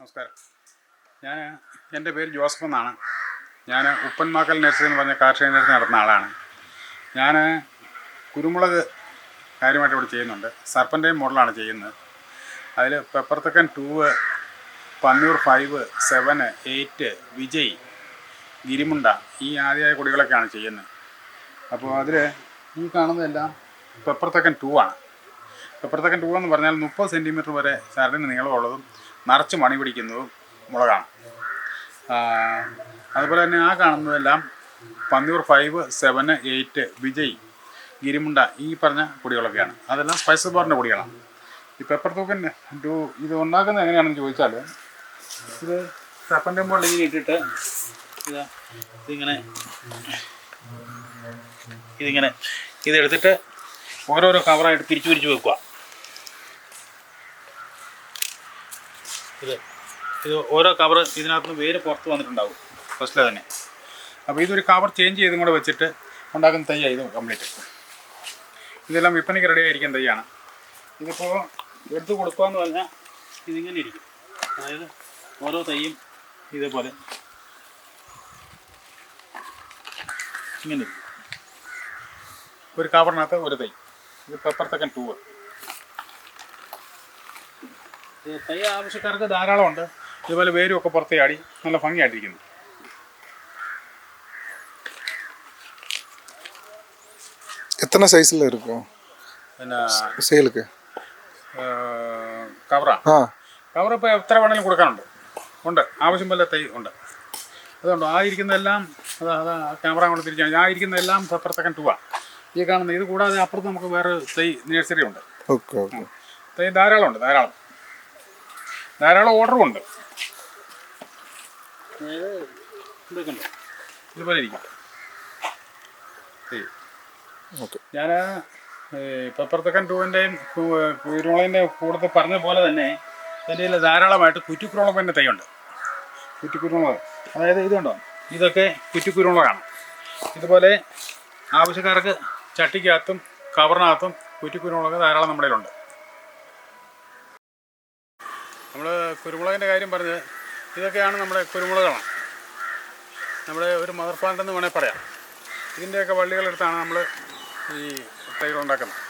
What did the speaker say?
നമസ്കാരം. ഞാൻ എന്റെ പേര് ജോസഫ് എന്നാണ്. ഞാൻ ഉപ്പൻമാക്കൽ നഴ്സറി എന്ന് പറഞ്ഞ കാർഷിക നഴ്സറി നടത്തുന്ന ആളാണ്. ഞാൻ കുരുമുളക് കാര്യമായിട്ട് ഇവിടെ ചെയ്യുന്നുണ്ട്. സർപ്പന്റെയും മോഡലാണ് ചെയ്യുന്നത്. അതിൽ പെപ്പർത്തക്കൻ two Panniyur five seven eight Vijay Girimunda ഈ ആദ്യമായ കൊടികളൊക്കെയാണ് ചെയ്യുന്നത്. അപ്പോൾ അതിൽ ഈ കാണുന്നതെല്ലാം പെപ്പർത്തക്കൻ ടൂ ആണ്. പെപ്പർത്തക്കൻ ടൂ എന്ന് പറഞ്ഞാൽ മുപ്പത് സെന്റിമീറ്റർ വരെ ചരടിന് നീളമുള്ളതും നിറച്ച് മണി പിടിക്കുന്നതും മുളകാണ്. അതുപോലെ തന്നെ ആ കാണുന്നതെല്ലാം Panniyur five seven eight Vijay Girimunda ഈ പറഞ്ഞ പൊടികളൊക്കെയാണ്. അതെല്ലാം സ്പൈസസ് ബാറിന്റെ പൊടികളാണ്. ഈ പെപ്പർ തൂക്കൻ ഇത് ഉണ്ടാക്കുന്നത് എങ്ങനെയാണെന്ന് ചോദിച്ചാൽ ഇത് ചപ്പന്റെ മുകളിൽ ഇങ്ങനെ ഇട്ടിട്ട് ഇതാ ഇതിങ്ങനെ ഇതിങ്ങനെ ഇതെടുത്തിട്ട് ഓരോരോ കവറായിട്ട് പിരിച്ചു പിരിച്ചു വെക്കുക. ഇത് ഇത് ഓരോ കവർ ഇതിനകത്ത് വേര് പുറത്ത് വന്നിട്ടുണ്ടാവും. ഫസ്റ്റിലെ തന്നെ. അപ്പോൾ ഇതൊരു കവർ ചേഞ്ച് ചെയ്തും കൂടെ വെച്ചിട്ട് ഉണ്ടാക്കുന്ന തൈയാണ് ഇത് കംപ്ലീറ്റ് ഇതെല്ലാം വിൽപ്പനയ്ക്ക് റെഡി ആയിരിക്കുന്ന തൈയാണ്. ഇതിപ്പോൾ എടുത്ത് കൊടുക്കുക എന്ന് പറഞ്ഞാൽ ഇതിങ്ങനെ ഇരിക്കും. അതായത് ഓരോ തൈയും ഇതേപോലെ ഇങ്ങനെ ഇരിക്കും. ഒരു കവറിനകത്ത് ഒരു തൈ. ഇത് പെപ്പർ തക്കൻ ഇത് തൈ ആവശ്യക്കാർക്ക് ധാരാളമുണ്ട് ഇതുപോലെ വേരും ഒക്കെ പുറത്ത് ചാടി നല്ല ഭംഗിയായിട്ടിരിക്കുന്നു எத்தனை சைஸில் இருக்கும் പിന്നെ சேலுக்கு കവറാ ஆ കവർ ഇപ്പോൾ എത്ര വേണമെങ്കിലും കൊടുക്കാനുണ്ട് ഉണ്ട് ആവശ്യം പോലെ തൈ ഉണ്ട് അതുകൊണ്ട് ആ ഇരിക്കുന്നതെല്ലാം അതാ അതാ ക്യാമറ കൊണ്ട് തിരിച്ചാണ് ആ ഇരിക്കുന്നതെല്ലാം പെപ്പർ തക്കൻ ടൂവാ ഈ കാണുന്നത് ഇത് കൂടാതെ അപ്പുറത്ത് നമുക്ക് വേറെ തൈ നഴ്സറി ഉണ്ട് ஓகே ஓகே തൈ ധാരാളം ഉണ്ട് ധാരാളം ധാരാളം ഓർഡറും ഉണ്ട് ഇതുപോലെ ഇരിക്കും. ഞാൻ പപ്പർത്തക്കൻ ടൂവിന്റെയും കുരുമുളകിന്റെ കൂടുതൽ പറഞ്ഞ പോലെ തന്നെ എന്റെ കയ്യിൽ ധാരാളമായിട്ട് കുറ്റിക്കുരുമുളകിന്റെ തൈയുണ്ട് കുറ്റിക്കുരുമുളക്. അതായത് ഇതുണ്ടോ ഇതൊക്കെ കുറ്റിക്കുരുമുളകാണ്. ഇതുപോലെ ആവശ്യക്കാർക്ക് ചട്ടിക്കകത്തും കവറിനകത്തും കുറ്റിക്കുരുമുളക് ധാരാളം നമ്മുടെ കയ്യിലുണ്ട്. നമ്മൾ കുരുമുളകിന്റെ കാര്യം പറഞ്ഞത് ഇതൊക്കെയാണ് നമ്മുടെ കുരുമുളകാണ് നമ്മുടെ ഒരു മദർ പ്ലാന്റ് എന്ന് വേണേൽ പറയാം. ഇതിന്റെയൊക്കെ വള്ളികളെടുത്താണ് നമ്മൾ ഈ തൈകൾ ഉണ്ടാക്കുന്നത്.